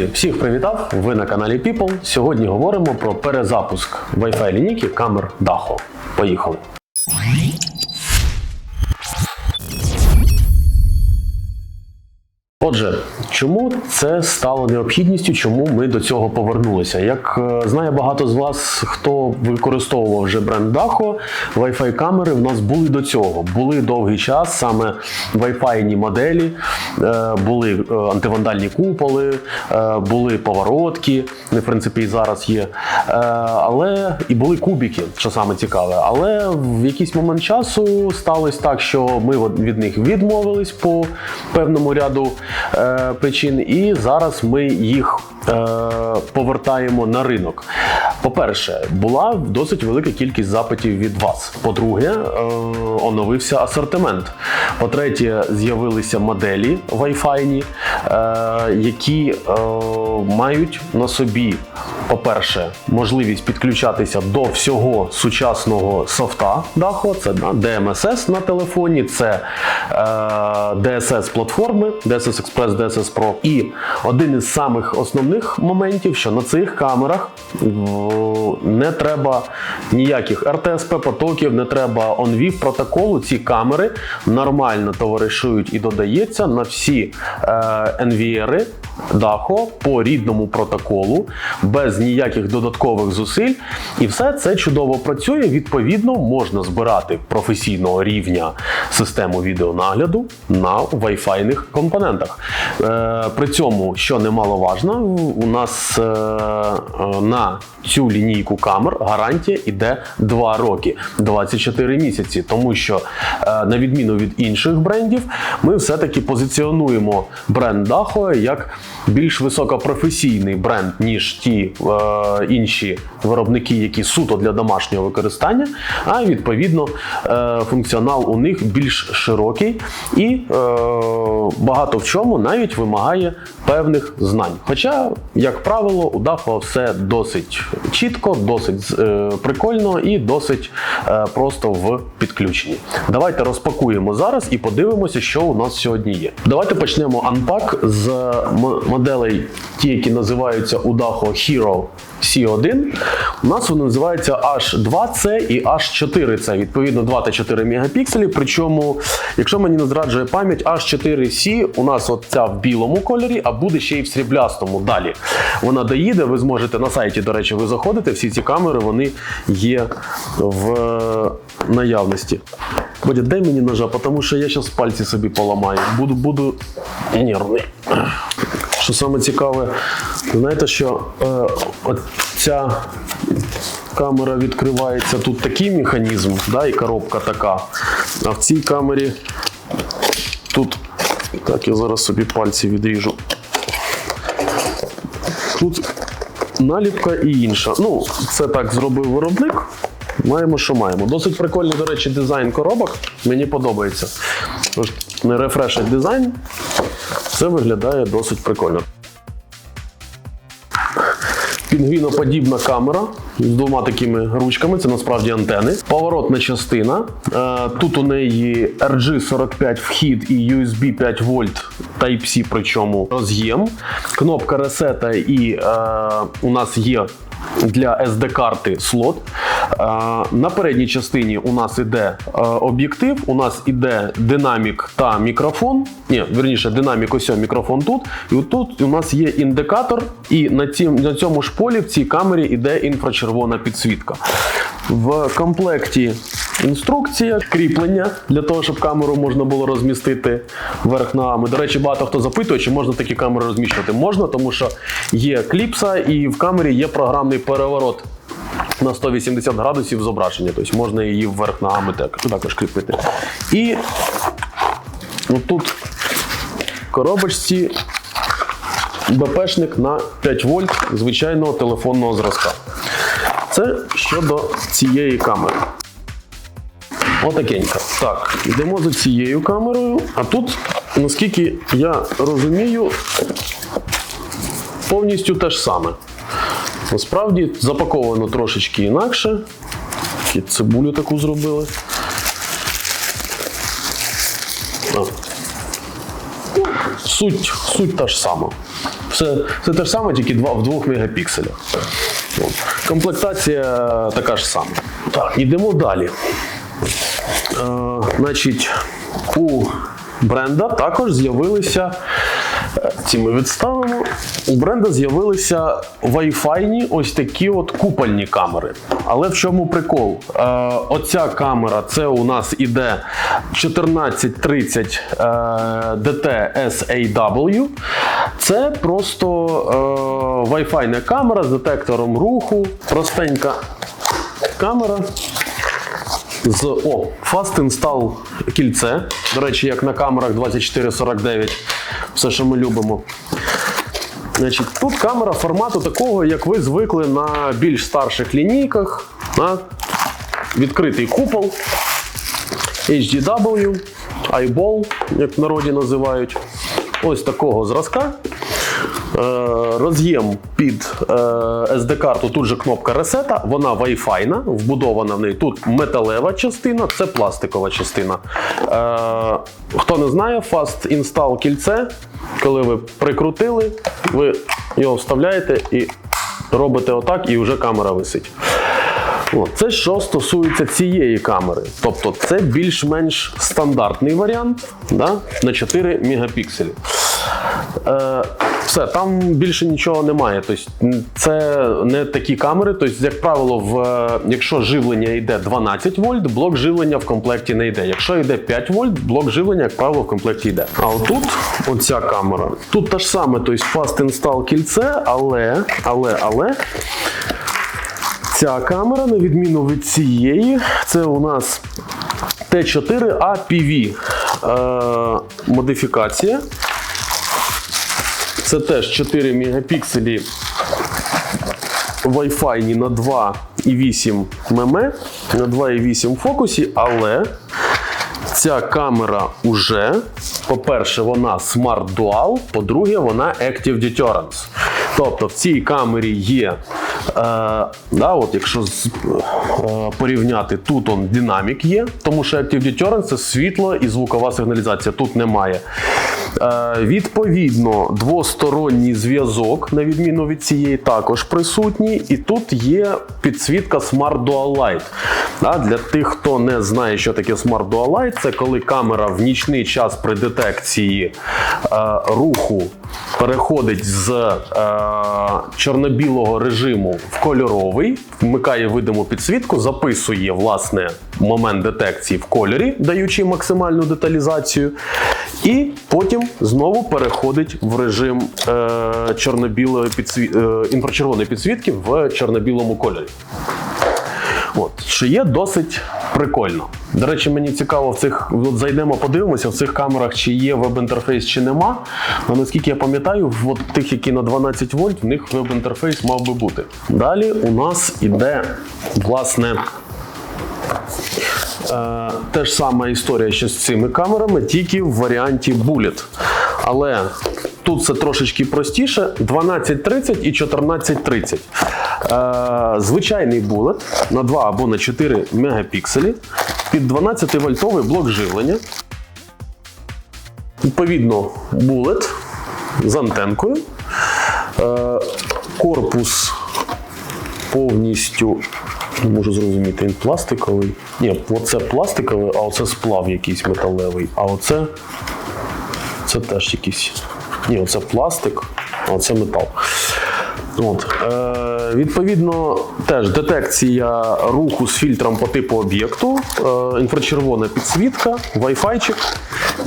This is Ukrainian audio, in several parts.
Друзі, всіх привітав! Ви на каналі People. Сьогодні говоримо про перезапуск Wi-Fi лінійки камер Дахо. Поїхали! Отже, чому це стало необхідністю? Чому ми до цього повернулися? Як е, знає багато з вас, хто використовував вже бренд Daho, Wi-Fi камери в нас були до цього. Були довгий час саме Wi-Fi моделі, е, були е, антивандальні куполи, були поворотки, в принципі і зараз є. Але і були кубики, що саме цікаве. Але в якийсь момент часу сталося так, що ми від них відмовились по певному ряду е, причин, і зараз ми їх е, повертаємо на ринок. По-перше, була досить велика кількість запитів від вас. По-друге, е, оновився асортимент. По-третє, з'явилися моделі Wi-Fi, е, які е, мають на собі, по-перше, можливість підключатися до всього сучасного софта Daho, це DMSS на телефоні, це е, DSS платформи, DSS Express, DSS Pro. І один із самих основних моментів, що на цих камерах не треба ніяких RTSP потоків, не треба OnVIF протоколу. Ці камери нормально товаришують і додається на всі е, NVR Daho по рідному протоколу, без ніяких додаткових зусиль. І все це чудово працює. Відповідно, можна збирати професійного рівня систему відеонагляду на Wi-Fi компонентах. Е, при цьому, що немаловажно, у нас е, е, на цю лінійку камер гарантія йде 2 роки, 24 місяці. Тому що, на відміну від інших брендів, ми все-таки позиціонуємо бренд Daho як більш високопрофесійний бренд, ніж ті інші виробники, які суто для домашнього використання. А відповідно, е, функціонал у них більш широкий і е, багато в чому навіть вимагає певних знань. Хоча, як правило, у Daho все досить чітко, досить е, прикольно і досить е, просто в підключенні. Давайте розпакуємо зараз і подивимося, що у нас сьогодні є. Давайте почнемо анпак з моделей, ті, які називаються у Daho Hero C1. У нас вони називаються H2C і H4C, відповідно 2 та 4 мегапікселі. Причому, якщо мені не зраджує пам'ять, H4C у нас от ця в білому кольорі, а буде ще й в сріблястому. Далі вона доїде. Ви зможете на сайті, до речі, ви заходите. Всі ці камери вони є в е, наявності. Бодя, дай мені ножа, тому що я зараз пальці собі поламаю. Буду, буду нервний. Що саме цікаве, знаєте, що е, от ця камера відкривається тут такий механізм, да, і коробка така. А в цій камері тут, так, я зараз собі пальці відріжу. Тут наліпка і інша. Ну, це так зробив виробник. Маємо, що маємо. Досить прикольний, до речі, дизайн коробок. Мені подобається. Тож, не рефрешить дизайн. Це виглядає досить прикольно. Пінгвіноподібна камера з двома такими ручками, це насправді антени. Поворотна частина. Е, Тут у неї RG45 вхід і USB 5 вольт Type-C, причому роз'єм. Кнопка ресета, і е, у нас є для SD-карти слот. Е, На передній частині у нас іде е, об'єктив, у нас іде динамік та мікрофон. Ні, верніше, динамік ось, мікрофон тут. І тут у нас є індикатор, і на, цім, на цьому ж полі в цій камері іде інфрачервона підсвітка. В комплекті інструкція, кріплення для того, щоб камеру можна було розмістити вверх ногами. До речі, багато хто запитує, чи можна такі камери розміщувати. Можна, тому що є кліпса, і в камері є програмний переворот на 180 градусів зображення. Тобто можна її вверх ногами так, також кріпити. І тут в коробочці БПшник на 5 вольт звичайного телефонного зразка. Це щодо цієї камери. Отакенька. Так, йдемо за цією камерою. А тут, наскільки я розумію, повністю те ж саме. Насправді запаковано трошечки інакше. І цибулю таку зробили. А. Суть, суть та ж сама. Це, це те ж саме, тільки два, в 2 мегапікселях. Комплектація така ж сама. Так, йдемо далі. Е, значить, у бренда також з'явилися. е, Ці ми відставимо. У бренда з'явилися Wi-Fi ось такі от купольні камери. Але в чому прикол? Е, оця камера це у нас іде 1430 е, DT SAW. Це просто е, Wi-Fi камера з детектором руху. Простенька камера з о, Fast Install кільце. До речі, як на камерах 2449, все, що ми любимо. Значить, тут камера формату такого, як ви звикли на більш старших лінійках. На відкритий купол, HDW, eyeball, як в народі називають. Ось такого зразка. Е, Роз'єм під е, SD-карту, тут же кнопка ресета, вона Wi-Fi, вбудована в неї. Тут металева частина, це пластикова частина. Е, Хто не знає, Fast Install кільце, коли ви прикрутили, ви його вставляєте і робите отак, і вже камера висить. Це що стосується цієї камери. Тобто це більш-менш стандартний варіант да, на 4 мегапікселі. Е, все, там більше нічого немає. Тобто, це не такі камери. Тобто, як правило, в, е, якщо живлення йде 12 вольт, блок живлення в комплекті не йде. Якщо йде 5 вольт, блок живлення, як правило, в комплекті йде. А отут, оця камера, тут те ж саме, тобто Fast Install кільце, але, але, але. Ця камера, на відміну від цієї, це у нас T4 APV е, модифікація. Це теж 4 мегапікселі Wi-Fi на 2,8 мм, на 2,8 фокусі, але ця камера уже, по-перше, вона Smart Dual, по-друге, вона Active Deterrence. Тобто в цій камері є, е, да, от якщо з- е, порівняти, тут он динамік є, тому що Active Deterrence це світло і звукова сигналізація, тут немає. Е, відповідно, двосторонній зв'язок, на відміну від цієї, також присутній. І тут є підсвітка Smart Dual Light. Для тих, хто не знає, що таке Smart Dual Light, це коли камера в нічний час при детекції е, руху переходить з е, чорно-білого режиму в кольоровий, вмикає видиму підсвітку, записує власне момент детекції в кольорі, даючи максимальну деталізацію, і потім знову переходить в режим е, чорно-білої підсві... е, інфрачервоної підсвітки в чорно-білому кольорі. От, що є досить прикольно. До речі, мені цікаво, в цих от зайдемо, подивимося в цих камерах, чи є веб-інтерфейс, чи нема. Але наскільки я пам'ятаю, от тих, які на 12 вольт, в них веб-інтерфейс мав би бути. Далі у нас іде власне. Е, те ж сама історія що з цими камерами, тільки в варіанті Bullet. Але тут це трошечки простіше: 1230 і 1430. Е, звичайний Bullet на 2 або на 4 мегапікселі під 12 вольтовий блок живлення. Відповідно, Bullet з антенкою. Е, корпус повністю не можу зрозуміти, він пластиковий. Ні, оце пластиковий, а оце сплав якийсь металевий. А оце це теж якийсь. Ні, оце пластик, а оце метал. От. Е, відповідно, теж детекція руху з фільтром по типу об'єкту, е, інфрачервона підсвітка, Wi-Fi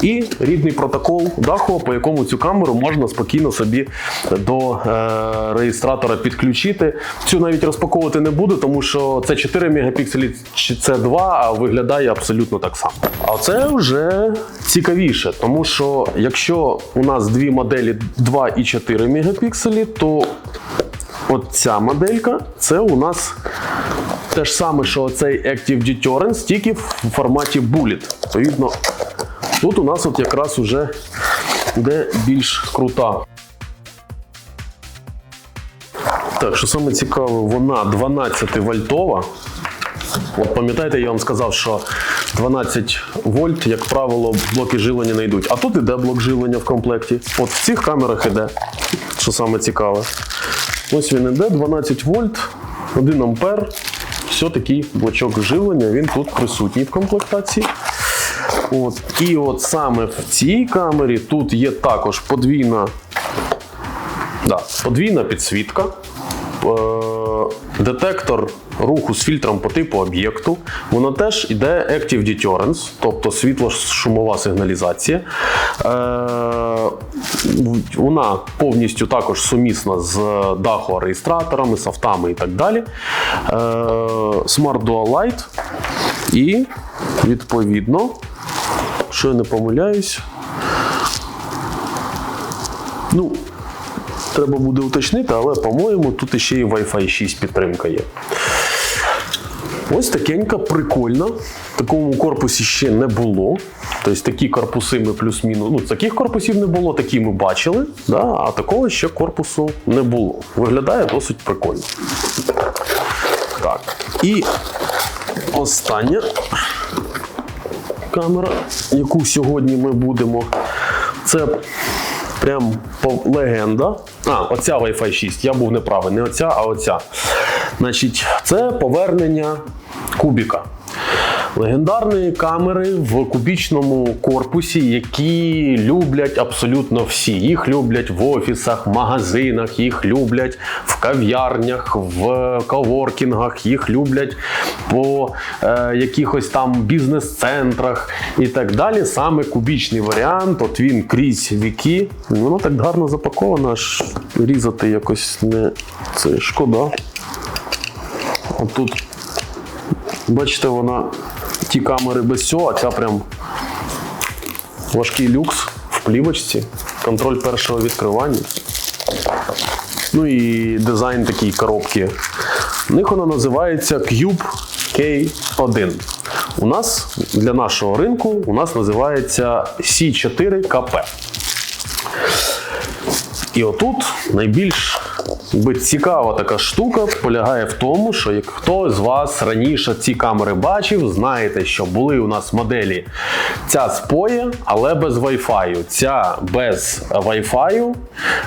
і рідний протокол даху, по якому цю камеру можна спокійно собі до е, реєстратора підключити. Цю навіть розпаковувати не буду, тому що це 4 мегапікселі, чи це 2, а виглядає абсолютно так само. А це вже цікавіше, тому що якщо у нас дві моделі 2 і 4 мегапікселі, то От ця моделька це у нас те ж саме, що цей Active Deterrence, тільки в форматі Bullet. Відповідно, тут у нас от якраз уже буде більш крута. Так, що саме цікаве, вона 12 вольтова. От пам'ятаєте, я вам сказав, що 12 вольт, як правило, блоки живлення не йдуть. А тут іде блок живлення в комплекті. От в цих камерах іде що саме цікаве. Ось він іде, 12 вольт, 1 ампер. Все такий блочок живлення, він тут присутній в комплектації. От. І от саме в цій камері тут є також подвійна, да, подвійна підсвітка. Е, Детектор руху з фільтром по типу об'єкту. Воно теж йде Active Deterrence, тобто світло-шумова сигналізація. Е, вона повністю також сумісна з дахо-реєстраторами, софтами і так далі. Е, Smart Dual Light. І відповідно, що я не помиляюсь. Ну, треба буде уточнити, але, по-моєму, тут ще і Wi-Fi 6 підтримка є. Ось такенька, прикольна. Такому корпусі ще не було. Тобто такі корпуси ми плюс-мінус. Ну, таких корпусів не було, такі ми бачили, да? а такого ще корпусу не було. Виглядає досить прикольно. Так. І остання камера, яку сьогодні ми будемо. Це прям легенда. А, оця Wi-Fi 6. Я був неправий. Не оця, а оця. Значить, це повернення кубіка. Легендарної камери в кубічному корпусі, які люблять абсолютно всі. Їх люблять в офісах, магазинах, їх люблять в кав'ярнях, в коворкінгах, їх люблять по е, якихось там бізнес-центрах і так далі. Саме кубічний варіант, от він крізь віки. Воно так гарно запаковано, аж різати якось не це шкода. Отут Бачите, вона ті камери без цього, а ця прям важкий люкс в плівочці, контроль першого відкривання. Ну і дизайн такої коробки. У них вона називається Cube K1. У нас для нашого ринку у нас називається C4KP. І отут найбільш цікава така штука полягає в тому, що як хто з вас раніше ці камери бачив, знаєте, що були у нас моделі ця споє, але без Wi-Fi. Ця без Wi-Fi,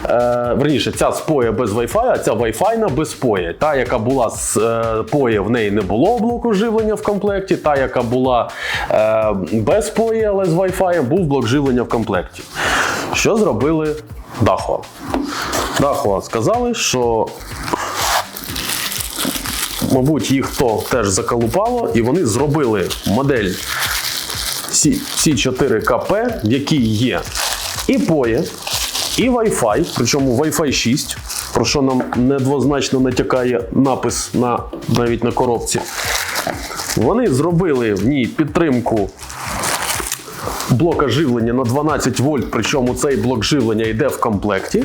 е, верніше, ця споє без Wi-Fi, а ця Wi-Fi без споє. Та, яка була з е, поє, в неї не було блоку живлення в комплекті. Та, яка була е, без пої, але з Wi-Fi, був блок живлення в комплекті. Що зробили Дахо? Дахо сказали, що мабуть, їх то теж заколупало, і вони зробили модель C4KP, в якій є і POE, і Wi-Fi, причому Wi-Fi 6, про що нам недвозначно натякає напис на, навіть на коробці. Вони зробили в ній підтримку блока живлення на 12 вольт, причому цей блок живлення йде в комплекті.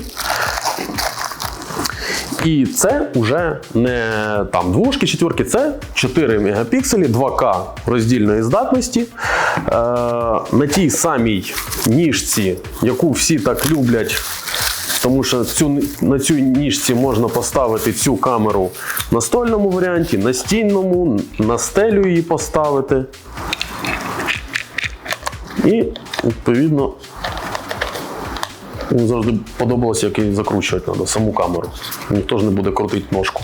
І це вже не там двушки, четверки, це 4 мегапікселі, 2К роздільної здатності. Е, на тій самій ніжці, яку всі так люблять. Тому що цю, на цю ніжці можна поставити цю камеру в настольному варіанті, настінному, на стелю її поставити. І, відповідно, Мені завжди подобалося, як її закручувати треба, саму камеру. Ніхто ж не буде крутити ножку.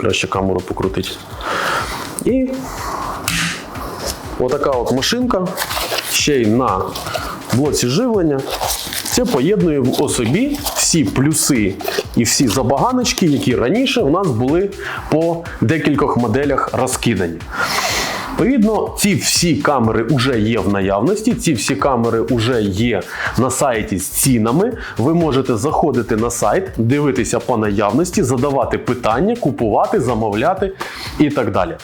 Краще камеру покрутити. І отака от машинка, ще й на блоці живлення. Це поєднує в особі всі плюси і всі забаганочки, які раніше у нас були по декількох моделях розкидані. Відповідно, ці всі камери вже є в наявності. Ці всі камери вже є на сайті з цінами. Ви можете заходити на сайт, дивитися по наявності, задавати питання, купувати, замовляти і так далі.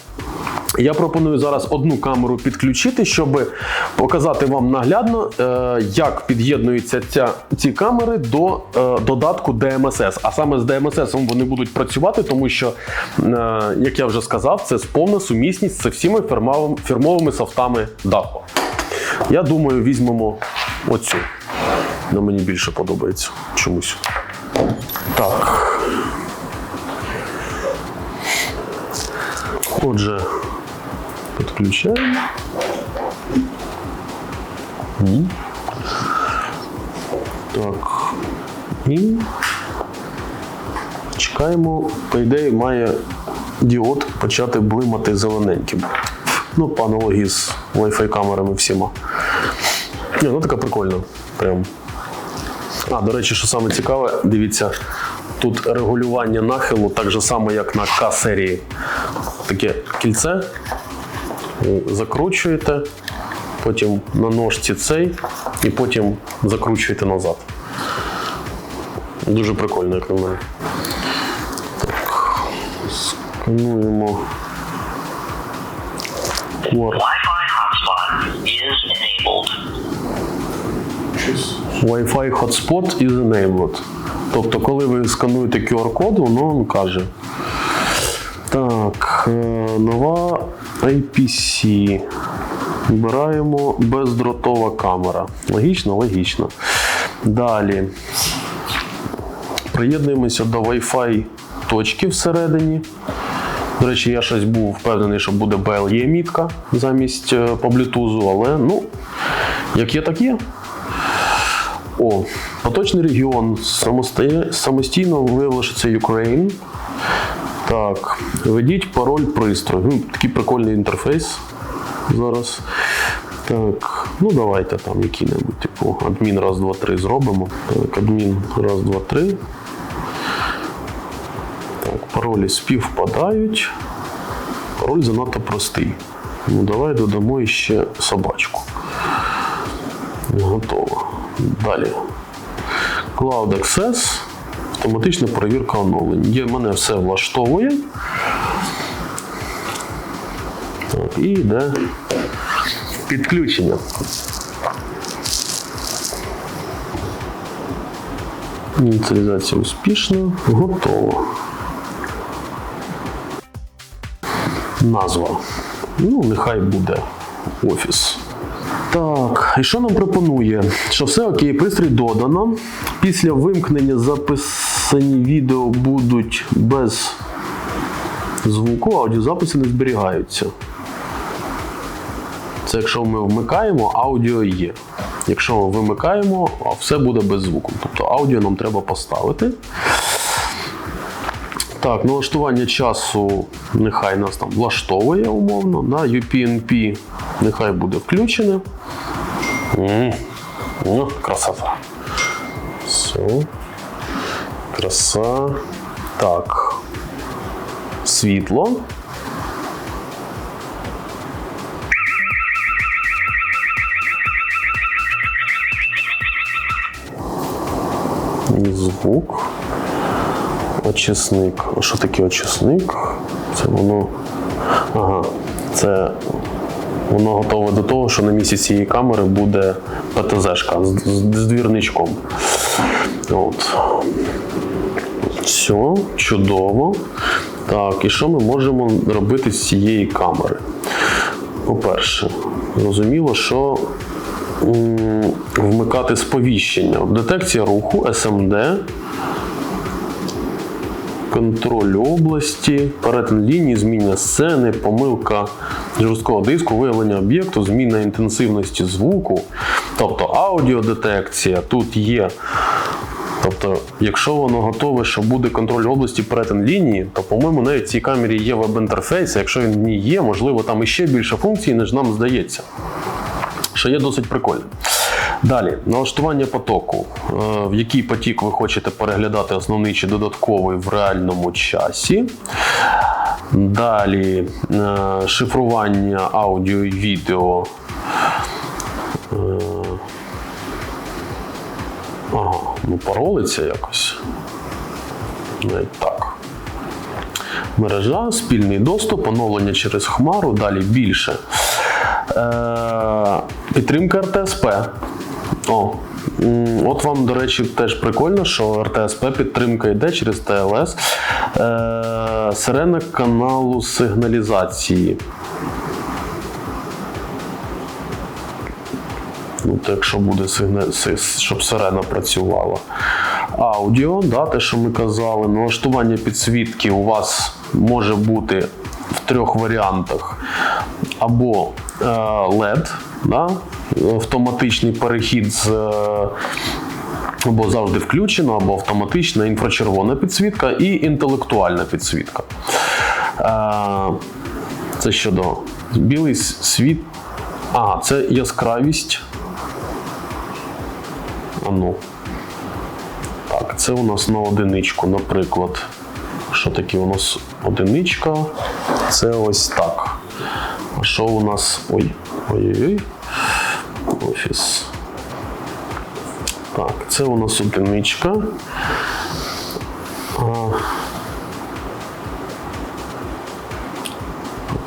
Я пропоную зараз одну камеру підключити, щоб показати вам наглядно, е, як під'єднуються ця, ці камери до е, додатку DMSS. А саме з DMSS вони будуть працювати, тому що, е, як я вже сказав, це повна сумісність з всіми фірмовими, софтами DACO. Я думаю, візьмемо оцю. Вона мені більше подобається чомусь. Так. Отже, підключаємо. Ні. Так. І Чекаємо, по ідеї, має діод почати блимати зелененьким. Ну, по аналогії з Wi-Fi камерами всіма. Ні, ну така прикольна. Прям. А, до речі, що саме цікаве, дивіться, тут регулювання нахилу так же само, як на К-серії. Таке кільце. Закручуєте, потім на ножці цей, і потім закручуєте назад. Дуже прикольно, як на мене. Так, скануємо. QR. Wi-Fi hotspot is enabled. Wi-Fi hotspot is enabled. Тобто, коли ви скануєте QR-код, воно вам каже. Так, е, нова IPC. Вибираємо бездротова камера. Логічно, логічно. Далі. Приєднуємося до Wi-Fi точки всередині. До речі, я щось був впевнений, що буде BLE мітка замість е, по Bluetooth, але ну, як є, так є. О, поточний регіон самостійно виявило, що це Ukraine. Так, введіть пароль пристрою. Ну, такий прикольний інтерфейс зараз. Так, ну давайте там який-небудь, типу, адмін раз, два, три зробимо. Так, адмін раз, два, три. Так, паролі співпадають. Пароль занадто простий. Ну, давай додамо ще собачку. Готово. Далі. Cloud Access. Автоматична перевірка оновлень. Мене все влаштовує. Так, і йде підключення. Ініціалізація успішна. Готово. Назва. Ну, нехай буде офіс. Так, і що нам пропонує? Що все окей, пристрій додано. Після вимкнення записані відео будуть без звуку, аудіозаписи не зберігаються. Це якщо ми вмикаємо, аудіо є. Якщо ми вимикаємо, все буде без звуку. Тобто аудіо нам треба поставити. Так, налаштування часу нехай нас там влаштовує умовно. Да? UPnP нехай буде включене. М, Ну, красота. Все. Краса. Так. Світло. І звук. Очисник. Що таке очисник? Це воно. Ага. Це воно готове до того, що на місці цієї камери буде ПТЗ-шка з, з, з двірничком. От. Все, чудово. Так, і що ми можемо робити з цієї камери? По-перше, зрозуміло, що вмикати сповіщення. Детекція руху, SMD, контроль області, перетин лінії, змінення сцени, помилка жорсткого диску, виявлення об'єкту, зміна інтенсивності звуку, тобто аудіодетекція тут є. Тобто, якщо воно готове, що буде контроль області перетин лінії, то, по-моєму, навіть цій камері є веб-інтерфейс. а Якщо він ній є, можливо, там іще більше функцій, ніж нам здається. Що є досить прикольно. Далі, налаштування потоку. Е, В який потік ви хочете переглядати основний чи додатковий в реальному часі. Далі е, шифрування аудіо і відео. Ну якось. Навіть так. Мережа, спільний доступ, оновлення через хмару, далі більше. Е, підтримка РТСП. О, от вам, до речі, теж прикольно, що РТСП підтримка йде через ТЛС. Е, сирена каналу сигналізації. Ну, то якщо буде сигна... щоб сирена працювала. Аудіо, да, те, що ми казали, налаштування підсвітки у вас може бути в трьох варіантах. Або е, LED, да, автоматичний перехід з е, або завжди включена, або автоматична інфрачервона підсвітка і інтелектуальна підсвітка. Е, Це щодо білий світ. А, це яскравість. А ну. Так, це у нас на одиничку, наприклад. Що таке у нас одиничка? Це ось так. А що у нас. Ой, ой-ой-ой. Офіс. Так, це у нас одиничка. А,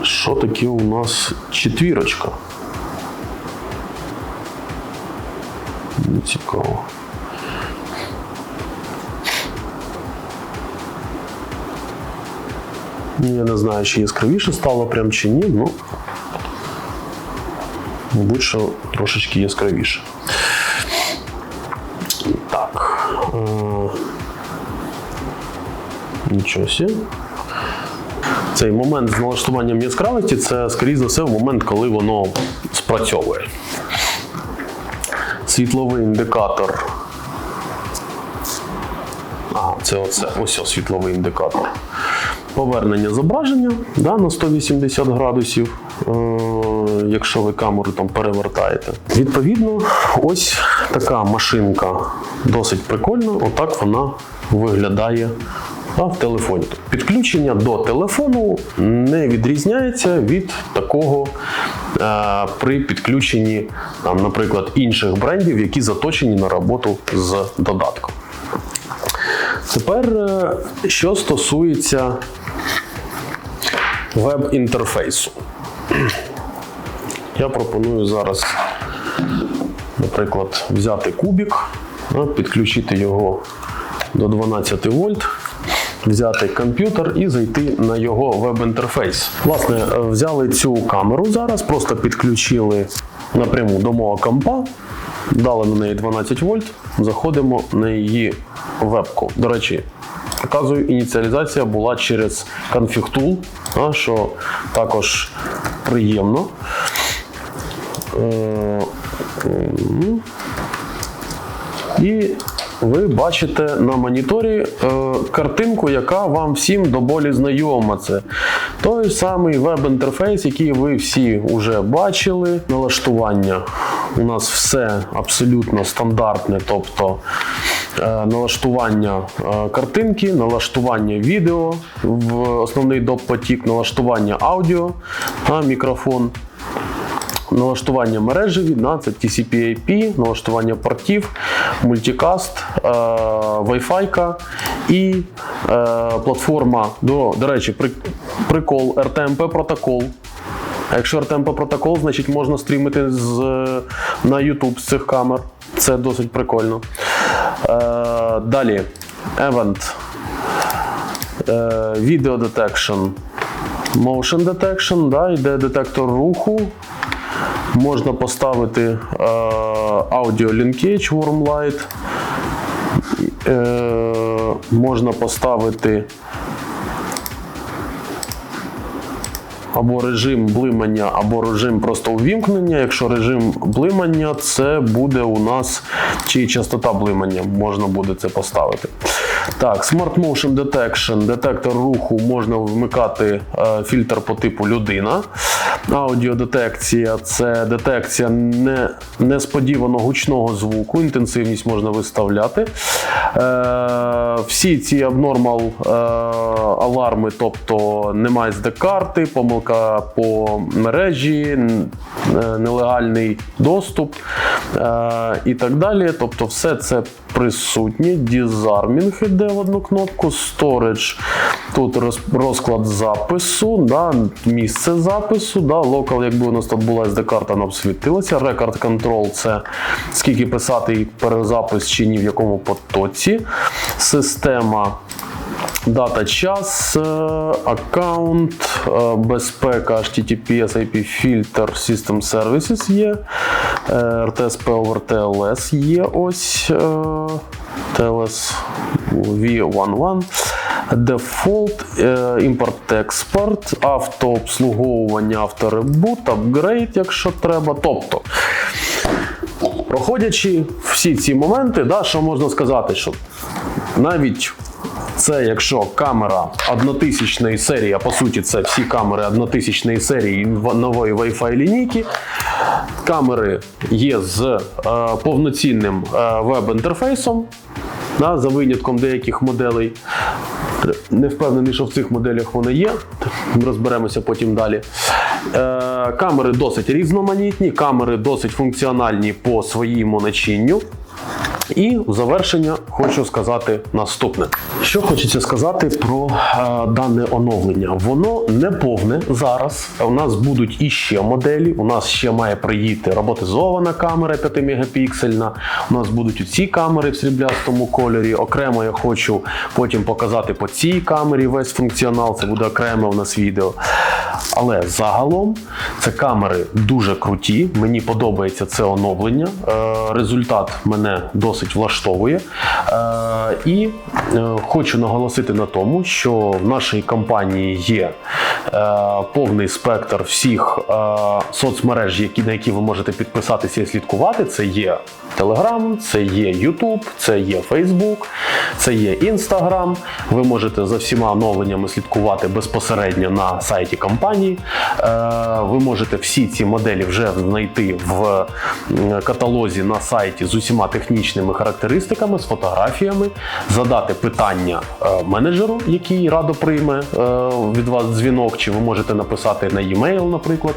що таке у нас четвірочка? Не цікаво. Я не знаю, чи яскравіше стало прям чи ні, ну мабуть, що трошечки яскравіше. Так. Е- Нічого. Цей момент з налаштуванням яскравості це, скоріше за все, момент, коли воно спрацьовує. Світловий індикатор. А, це оце. Ось світловий індикатор. Повернення зображення да, на 180 градусів, е, якщо ви камеру там перевертаєте. Відповідно, ось така машинка досить прикольна. Отак вона виглядає а, в телефоні. Підключення до телефону не відрізняється від такого е, при підключенні, там, наприклад, інших брендів, які заточені на роботу з додатком. Тепер, е, що стосується веб-інтерфейсу. Я пропоную зараз, наприклад, взяти кубік, підключити його до 12 вольт, взяти комп'ютер і зайти на його веб-інтерфейс. Власне, взяли цю камеру зараз, просто підключили напряму до мого компа, дали на неї 12 вольт, заходимо на її вебку. До речі, показую, ініціалізація була через Config Tool, що також приємно. Е. І ви бачите на моніторі е, картинку, яка вам всім до болі знайома. Це той самий веб-інтерфейс, який ви всі вже бачили. Налаштування у нас все абсолютно стандартне, тобто е, налаштування е, картинки, налаштування відео в основний доп-потік, налаштування аудіо, а, мікрофон налаштування мережі від на це TCP/IP, налаштування портів, мультикаст, е, Wi-Fi і е, платформа до, до речі, прикол RTMP протокол. А якщо RTMP протокол, значить можна стрімити з, на YouTube з цих камер. Це досить прикольно. Е, далі, Event, е, Video Detection, Motion Detection, да, йде детектор руху. Можна поставити е, Audio Linkage Warm Light. Е, можна поставити або режим блимання, або режим просто увімкнення. Якщо режим блимання, це буде у нас чи частота блимання, можна буде це поставити. Так, Smart Motion Detection, детектор руху можна вмикати е, фільтр по типу людина. Аудіодетекція це детекція не, несподівано гучного звуку, інтенсивність можна виставляти. Е, всі ці абнормал е, аларми, тобто немає SD-карти, помилка по мережі, е, нелегальний доступ е, і так далі. Тобто, все це присутнє. Дізармінг іде в одну кнопку, storage, тут розклад запису, да, місце запису, да, local, якби у нас тут була SD-карта, вона б світилася. Record control це скільки писати і перезапис чи ні в якому потоці. Система Дата, час, е, аккаунт, е, безпека, HTTPS, IP фільтр, System Services є, е, RTSP over TLS є ось TLS V11, Default, імпорт-експорт, автообслуговування, авторебут, апгрейд, якщо треба. Тобто проходячи всі ці моменти, да, що можна сказати, що навіть це якщо камера однотисячної серії, а по суті це всі камери однотисячної серії нової Wi-Fi лінійки. Камери є з е, повноцінним е, веб-інтерфейсом, да, за винятком деяких моделей. Не впевнений, що в цих моделях вони є. Розберемося потім далі. Е, камери досить різноманітні, камери досить функціональні по своєму начинню. І в завершення хочу сказати наступне. Що хочеться сказати про е, дане оновлення? Воно не повне зараз. У нас будуть іще моделі. У нас ще має приїти роботизована камера 5 мегапіксельна. У нас будуть ці камери в сріблястому кольорі. Окремо я хочу потім показати по цій камері весь функціонал. Це буде окреме у нас відео. Але загалом це камери дуже круті. Мені подобається це оновлення. Е, результат мене досить влаштовує. Е, і е, хочу наголосити на тому, що в нашій компанії є е, повний спектр всіх соцмереж, які, на які ви можете підписатися і слідкувати. Це є Telegram, це є YouTube, це є Facebook, це є Instagram. Ви можете за всіма оновленнями слідкувати безпосередньо на сайті компанії. Ви можете всі ці моделі вже знайти в каталозі на сайті з усіма технічними характеристиками, з фотографіями, задати питання е, менеджеру, який радо прийме е, від вас дзвінок, чи ви можете написати на e-mail, наприклад.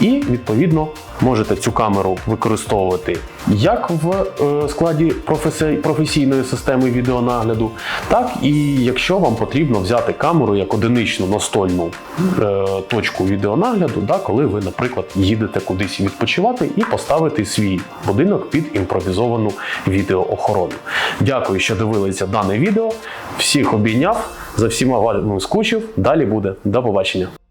І відповідно можете цю камеру використовувати як в е, складі професійної системи відеонагляду, так і якщо вам потрібно взяти камеру як одиничну настольну е, точку відеонагляду, да, коли ви, наприклад, їдете кудись відпочивати і поставити свій будинок під імпровізовану відеоохорону. Дякую, що дивилися дане відео. Всіх обійняв, за всіма вами скучив. Далі буде. До побачення.